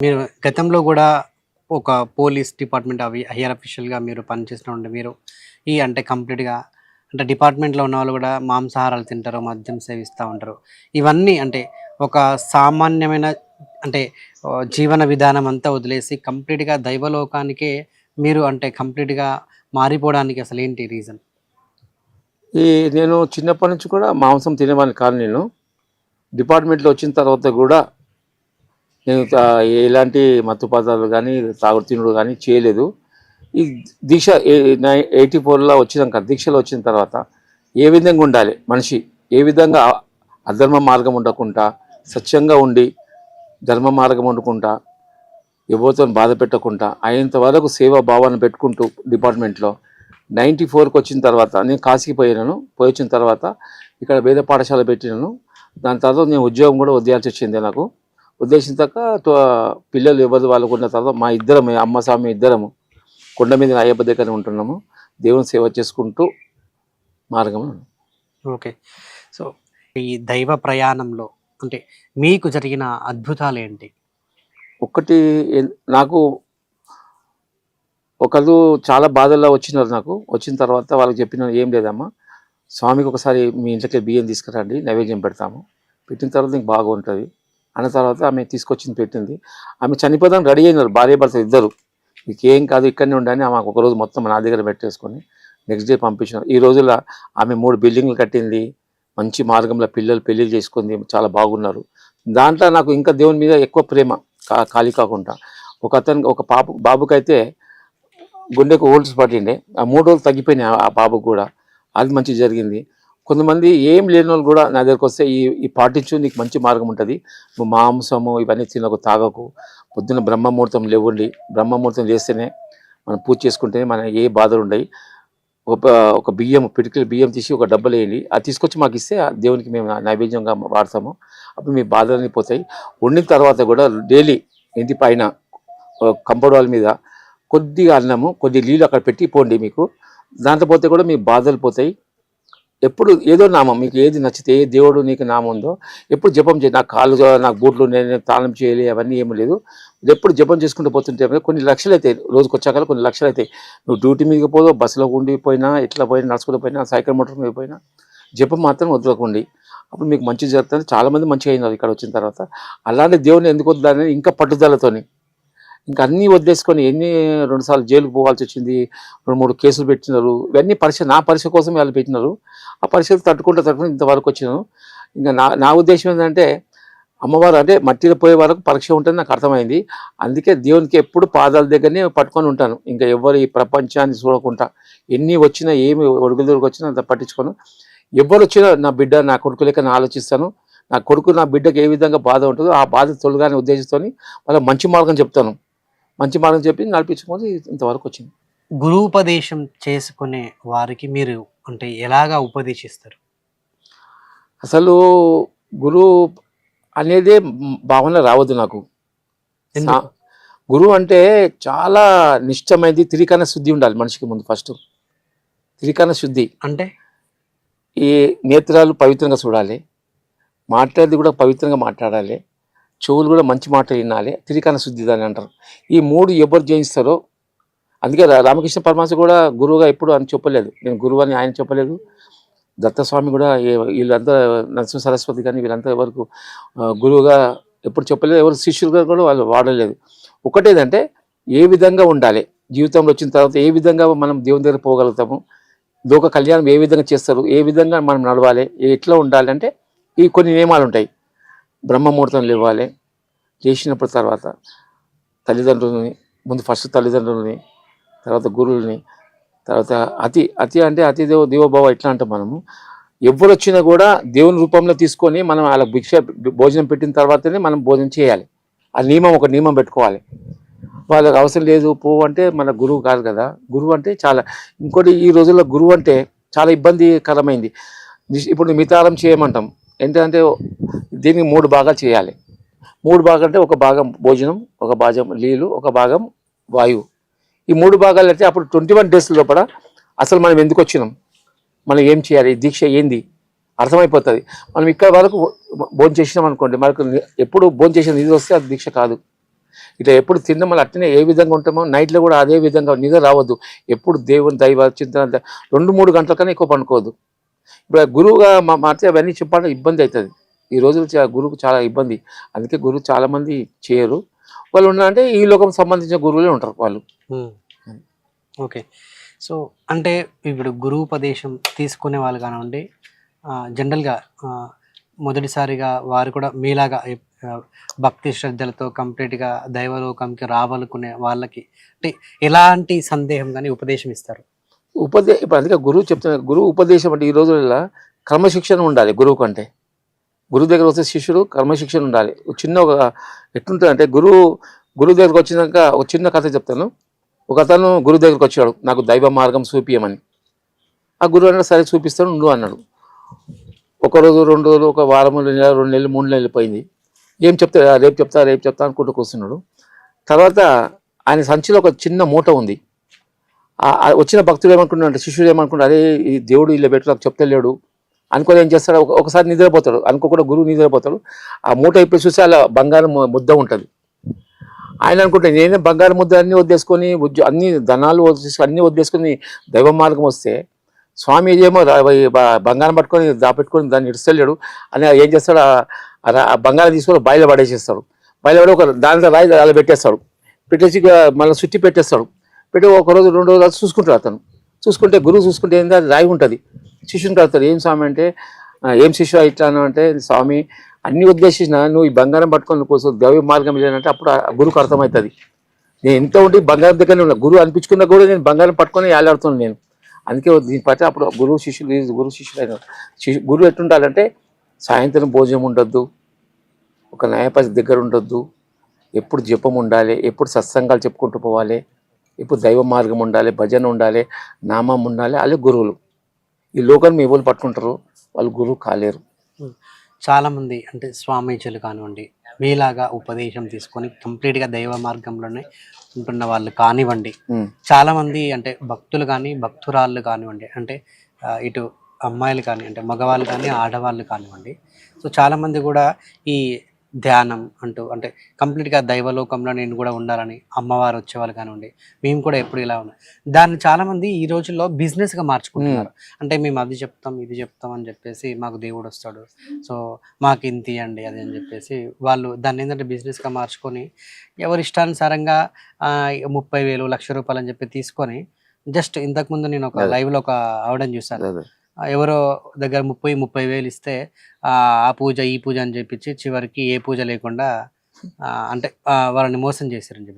మీరు గతంలో కూడా ఒక పోలీస్ డిపార్ట్మెంట్ అవి హయ్యర్ అఫీషియల్గా మీరు పనిచేసినప్పుడు మీరు ఈ అంటే కంప్లీట్గా అంటే డిపార్ట్మెంట్లో ఉన్న వాళ్ళు కూడా మాంసాహారాలు తింటారు మద్యం సేవిస్తూ ఉంటారు. ఇవన్నీ అంటే ఒక సామాన్యమైన అంటే జీవన విధానం అంతా వదిలేసి కంప్లీట్గా దైవలోకానికే మీరు అంటే కంప్లీట్గా మారిపోవడానికి అసలు ఏంటి రీజన్? ఈ నేను చిన్నప్పటి నుంచి కూడా మాంసం తినేవాడిని కాదు నేను. డిపార్ట్మెంట్లో వచ్చిన తర్వాత కూడా నేను ఎలాంటి మత్తు పదార్థాలు కానీ తాగుడు తినుడు కానీ చేయలేదు. ఈ దీక్ష ఎయిటీ ఫోర్లో వచ్చినాక దీక్షలో వచ్చిన తర్వాత ఏ విధంగా ఉండాలి మనిషి? ఏ విధంగా అధర్మ మార్గం ఉండకుండా సత్యంగా ఉండి ధర్మ మార్గం వండుకుంటా ఎవరితో బాధ పెట్టకుండా అయినంత వరకు సేవా భావాన్ని పెట్టుకుంటూ డిపార్ట్మెంట్లో నైంటీ ఫోర్కి వచ్చిన తర్వాత నేను కాశీకి పోయినాను. పోయి వచ్చిన తర్వాత ఇక్కడ వేద పాఠశాల పెట్టినాను. దాని తర్వాత నేను ఉద్యోగం కూడా వదిలేయాల్సి వచ్చింది నాకు. తో- పిల్లలు ఎవరు వాళ్ళకు ఉన్న తర్వాత మా ఇద్దరం అమ్మ స్వామి ఇద్దరము కొండ మీద అయ్యప్ప దగ్గర ఉంటున్నాము. దేవుని సేవ చేసుకుంటూ మార్గం ఓకే. సో ఈ దైవ ప్రయాణంలో అంటే మీకు జరిగిన అద్భుతాలు ఏంటి? ఒక్కటి ఎన్- నాకు ఒకళ్ళు చాలా బాధల్లో వచ్చినారు నాకు. వచ్చిన తర్వాత వాళ్ళకి చెప్పిన ఏం లేదమ్మా. స్వామికి ఒకసారి మీ ఇంట్లోకి బియ్యం తీసుకురండి నైవేద్యం పెడతాము. పెట్టిన తర్వాత నీకు బాగా ఉంటుంది అన్న తర్వాత ఆమె తీసుకొచ్చింది పెట్టింది. ఆమె చనిపోదాం రెడీ అయినారు భార్య భర్త ఇద్దరు. మీకేం ఏం కాదు ఇక్కడనే ఉండని ఆమె ఒకరోజు మొత్తం నా దగ్గర పెట్టేసుకొని నెక్స్ట్ డే పంపించినారు ఈ రోజుల్లో ఆమె మూడు బిల్డింగ్లు కట్టింది మంచి మార్గంలో పిల్లలు పెళ్ళిళ్ళు చేసుకుంది చాలా బాగున్నారు. దాంట్లో నాకు ఇంకా దేవుని మీద ఎక్కువ ప్రేమ కా ఖాళీ కాకుండా. ఒక అతను ఒక పాప బాబుకైతే గుండెకు ఓల్డ్స్ పట్టిండే. ఆ మూడు రోజులు తగ్గిపోయినాయి ఆ- ఆ బాబుకు కూడా. అది మంచి జరిగింది. కొంతమంది ఏం లేని వాళ్ళు కూడా నా దగ్గరకు వస్తే ఈ ఈ పాటించు నీకు మంచి మార్గం ఉంటుంది. నువ్వు మాంసము ఇవన్నీ తినకు తాగకు. పొద్దున్న బ్రహ్మముహూర్తం లేవండి. బ్రహ్మముహూర్తం చేస్తేనే మనం పూజ చేసుకుంటేనే మన ఏ బాధలు ఉండవు ఒక ఒక బియ్యం పిటికలు బియ్యం తీసి ఒక డబ్బలు వేయండి అది తీసుకొచ్చి మాకు ఇస్తే ఆ దేవునికి మేము నైవేద్యంగా వాడతాము. అప్పుడు మీ బాధలన్నీ పోతాయి. వండిన తర్వాత కూడా డైలీ ఇంటి పైన కంపౌండ్ వాల్ మీద కొద్దిగా అన్నము కొద్ది నీళ్ళు అక్కడ పెట్టి పోండి మీకు. దాంట్లో పోతే కూడా మీ బాధలు పోతాయి. ఎప్పుడు ఏదో నామం మీకు ఏది నచ్చితే ఏ దేవుడు నీకు నామం ఉందో ఎప్పుడు జపం చేయి నాకు కాళ్ళు నాకు బూట్లు నేను తాళం చేయాలి అవన్నీ ఏమి లేదు. ఎప్పుడు జపం చేసుకుంటూ పోతుంటే కొన్ని లక్షలు అవుతాయి రోజుకి వచ్చాక కొన్ని లక్షలు అవుతాయి నువ్వు డ్యూటీ మీదకి పోదో బస్సులో ఉండిపోయినా ఎట్లా పోయినా నడుచుకుంటూ పోయినా సైకిల్ మోటార్ మీద పోయినా జపం మాత్రం వదలకండి. అప్పుడు మీకు మంచి జరుగుతుంది. చాలామంది మంచిగా అయినారు ఇక్కడ వచ్చిన తర్వాత. అలాంటి దేవుని ఎందుకు వద్దని ఇంకా పట్టుదలతోని. ఇంకా అన్నీ వదిలేసుకొని ఎన్ని రెండుసార్లు జైలుకు పోవాల్సి వచ్చింది రెండు మూడు కేసులు పెట్టినారు ఇవన్నీ పరీక్ష నా పరీక్ష కోసం వాళ్ళు పెట్టినారు. ఆ పరీక్షలు తట్టుకుంటూ తట్టుకుంటూ ఇంతవరకు వచ్చినాను. ఇంకా నా నా ఉద్దేశం ఏంటంటే అమ్మవారు అంటే మట్టిలో పోయే వరకు పరీక్ష ఉంటుంది నాకు అర్థమైంది. అందుకే దేవునికి ఎప్పుడు పాదాల దగ్గరనే పట్టుకొని ఉంటాను. ఇంకా ఎవరు ఈ ప్రపంచాన్ని చూడకుండా ఎన్ని వచ్చినా ఏమి ఒడుగుదొరికి వచ్చినా అంత పట్టించుకోను. ఎవరు వచ్చినా నా బిడ్డ నా కొడుకు లెక్క నేను ఆలోచిస్తాను. నా కొడుకు నా బిడ్డకి ఏ విధంగా బాధ ఉంటుందో ఆ బాధ తొలగానే ఉద్దేశిస్తోని వాళ్ళ మంచి మార్గం చెప్తాను. మంచి మార్గం చెప్పి నడిపించుకొని ఇంతవరకు వచ్చింది. గురూపదేశం చేసుకునే వారికి మీరు అంటే ఎలాగా ఉపదేశిస్తారు? అసలు గురువు అనేదే భావన రావద్దు నాకు. గురువు అంటే చాలా నిష్టమైనది త్రికరణ శుద్ధి ఉండాలి మనిషికి ముందు ఫస్ట్. త్రికరణ శుద్ధి. అంటే? ఈ నేత్రాలు పవిత్రంగా చూడాలి. మాట్లాడేది కూడా పవిత్రంగా మాట్లాడాలి. చెవులు కూడా మంచి మాట వినాలి త్రికరణ శుద్ధి దాని అంటారు. ఈ మూడు ఎవరు జయిస్తారో అందుకే రామకృష్ణ పరమాశ కూడా గురువుగా ఎప్పుడు అని చెప్పలేదు. నేను గురువు అని ఆయన చెప్పలేదు. దత్తస్వామి కూడా వీళ్ళంతా నరసింహ సరస్వతి కానీ వీళ్ళంతా ఎవరికి గురువుగా ఎప్పుడు చెప్పలేదు. ఎవరు శిష్యులుగా కూడా వాళ్ళు వాడలేదు. ఒకటేదంటే ఏ విధంగా ఉండాలి? జీవితంలో వచ్చిన తర్వాత ఏ విధంగా మనం దేవుని దగ్గర పోగలుగుతాము? లోక కళ్యాణం ఏ విధంగా చేస్తారు? ఏ విధంగా మనం నడవాలి? ఎట్లా ఉండాలి? అంటే ఈ కొన్ని నియమాలు ఉంటాయి. బ్రహ్మముహూర్తంలో ఇవ్వాలి చేసినప్పుడు తర్వాత తల్లిదండ్రులని ముందు ఫస్ట్ తల్లిదండ్రులని తర్వాత గురువులని తర్వాత అతి అతి అంటే అతి దేవ దేవోభావ ఎట్లా అంటాం మనము? ఎవరు వచ్చినా కూడా దేవుని రూపంలో తీసుకొని మనం వాళ్ళకి భిక్ష భోజనం పెట్టిన తర్వాతనే మనం భోజనం చేయాలి. ఆ నియమం ఒక నియమం పెట్టుకోవాలి. వాళ్ళకి అవసరం లేదు పో అంటే మన గురువు కాదు కదా. గురువు అంటే చాలా ఇంకోటి ఈ రోజుల్లో గురువు అంటే చాలా ఇబ్బందికరమైంది. ఇప్పుడు మితారం చేయమంటాం. ఏంటంటే దీన్ని మూడు భాగాలు చేయాలి. మూడు భాగాలు అంటే ఒక భాగం భోజనం ఒక భాగం నీళ్ళు ఒక భాగం వాయువు. ఈ మూడు భాగాలు అయితే అప్పుడు ట్వంటీ వన్ డేస్ లోపల అసలు మనం ఎందుకు వచ్చినాం? మనం ఏం చేయాలి? దీక్ష ఏంది? అర్థమైపోతుంది. మనం ఇక్కడ వరకు భోజనం చేసినాం అనుకోండి మనకు ఎప్పుడు భోజనం చేసిన నిధి వస్తే అది దీక్ష కాదు. ఇట్లా ఎప్పుడు తిన్న మనం అట్టనే ఏ విధంగా ఉంటామో నైట్లో కూడా అదే విధంగా నిద్ర రావద్దు. ఎప్పుడు దేవుని దైవ చింతన రెండు మూడు గంటల కన్నా ఎక్కువ పండుకోవద్దు. ఇప్పుడు గురువుగా మా మాట అవన్నీ చెప్పాలంటే ఇబ్బంది అవుతుంది. ఈ రోజులు గురువుకు చాలా ఇబ్బంది. అందుకే గురువు చాలా మంది చేయరు. వాళ్ళు ఉన్నారంటే ఈ లోకం సంబంధించిన గురువులే ఉంటారు వాళ్ళు. ఓకే. సో అంటే ఇప్పుడు గురువుపదేశం తీసుకునే వాళ్ళు కానివ్వండి జనరల్గా మొదటిసారిగా వారు కూడా మీలాగా భక్తి శ్రద్ధలతో కంప్లీట్గా దైవలోకంకి రావాలనుకునే వాళ్ళకి అంటే ఎలాంటి సందేహం కానీ ఉపదేశం ఇస్తారు? ఉపదే ఇప్పుడు అందుకే గురువు చెప్తున్నారు గురువు ఉపదేశం అంటే ఈ రోజుల్లో క్రమశిక్షణ ఉండాలి గురువు కంటే. గురువు దగ్గర వస్తే శిష్యుడు క్రమశిక్షణ ఉండాలి. ఒక చిన్న ఒక ఎట్లుంటుంది అంటే గురువు గురువు దగ్గరకు వచ్చినాక ఒక చిన్న కథ చెప్తాను. ఒక అతను గురువు దగ్గరకు వచ్చాడు నాకు దైవ మార్గం చూపియమని. ఆ గురువు అన్నాడు సరే చూపిస్తాను ఉండు అన్నాడు. ఒక రోజు రెండు రోజులు ఒక వారం రెండు నెలలు రెండు నెలలు మూడు నెలలు పోయింది. ఏం చెప్తా రేపు చెప్తా రేపు చెప్తా అనుకుంటూ కూర్చున్నాడు. తర్వాత ఆయన సంచిలో ఒక చిన్న మూట ఉంది. వచ్చిన భక్తుడు ఏమనుకుంటున్నాడు శిష్యుడు ఏమనుకున్నాడు అరే ఈ దేవుడు ఇలా పెట్టు నాకు చెప్తలేడు. అనుకోని ఏం చేస్తాడు? ఒకసారి నిద్రపోతాడు. అనుకోకుండా గురువు నిద్రపోతాడు. ఆ మూట ఇప్పుడు చూసి అలా బంగారం ముద్ద ఉంటుంది. ఆయన అనుకుంటే నేనే బంగారం ముద్ద అన్ని వదిలేసుకొని ఉద్యో అన్ని ధనాలు వదిలేసుకొని అన్ని వదిలేసుకొని దైవ మార్గం వస్తే స్వామి ఏమో బంగారం పట్టుకొని దాపెట్టుకొని దాన్ని ఇడిస్తలేడు అని ఏం చేస్తాడు? ఆ- బంగారం తీసుకొని బయలు పడేసేస్తాడు. బయలు పడి ఒక దాంట్లో రాయి అలా పెట్టేస్తాడు. పెట్టేసి మళ్ళీ చుట్టి పెట్టేస్తాడు. పెట్టి ఒక రోజు రెండు రోజులు చూసుకుంటాడు అతను. చూసుకుంటే గురువు చూసుకుంటే ఏంది అది రాయి ఉంటుంది. శిష్యుని కడతాడు ఏం స్వామి అంటే ఏం శిష్యు ఇట్లాను అంటే స్వామి అన్ని ఉద్దేశించిన నువ్వు ఈ బంగారం పట్టుకొని కోసం ద్రవ్య మార్గం లేదంటే అప్పుడు ఆ గురువుకు అర్థమవుతుంది. నేను ఎంత ఉంటే బంగారం దగ్గరనే ఉన్నా. గురువు అనిపించుకున్నా కూడా నేను బంగారం పట్టుకొని ఏలాడుతున్నాను నేను. అందుకే దీని పట్ల అప్పుడు గురువు శిష్యులు గురువు శిష్యులు అయిన గురువు ఎట్టుండాలంటే సాయంత్రం భోజనం ఉండొద్దు. ఒక న్యాయపతి దగ్గర ఉండొద్దు. ఎప్పుడు జపం ఉండాలి ఎప్పుడు సత్సంగాలు చెప్పుకుంటూ పోవాలి. ఇప్పుడు దైవ మార్గం ఉండాలి భజన ఉండాలి నామం ఉండాలి వాళ్ళే గురువులు. ఈ లోకాన్ని ఎవరు పట్టుకుంటారు వాళ్ళు గురువు కాలేరు. చాలా మంది అంటే స్వామీజీలు కానివ్వండి మీలాగా ఉపదేశం తీసుకొని కంప్లీట్గా దైవ మార్గంలోనే ఉంటున్న వాళ్ళు కానివ్వండి ఉమ్. చాలా మంది అంటే భక్తులు కానీ భక్తురాళ్ళు కానివ్వండి అంటే ఇటు అమ్మాయిలు కానీ అంటే మగవాళ్ళు కానీ ఆడవాళ్ళు కానివ్వండి. సో చాలా మంది కూడా ఈ ధ్యానం అంటూ అంటే కంప్లీట్గా దైవలోకంలో నేను కూడా ఉండాలని అమ్మవారు వచ్చేవాళ్ళు కానివ్వండి మేము కూడా ఎప్పుడు ఇలా ఉన్నాం. దాన్ని చాలా మంది ఈ రోజుల్లో business గా మార్చుకుంటున్నారు అంటే మేము అది చెప్తాం ఇది చెప్తాం అని చెప్పేసి మాకు దేవుడు వస్తాడు. సో మాకు ఇంత ఇవ్వండి అది అని చెప్పేసి వాళ్ళు దాన్ని ఏంటంటే business గా మార్చుకొని ఎవరి ఇష్టానుసారంగా ముప్పై వేలు లక్ష రూపాయలు అని చెప్పి తీసుకొని జస్ట్ ఇంతకుముందు నేను ఒక అదే. లైవ్లో ఒక ఆవిడని చూసాను ఎవరో దగ్గర ముప్పై ముప్పై వేలు ఇస్తే ఆ ఆ పూజ ఈ పూజ అని చెప్పించి చివరికి ఏ పూజ లేకుండా అంటే ఆ, వాళ్ళని మోసం చేశారని చెప్పేసి.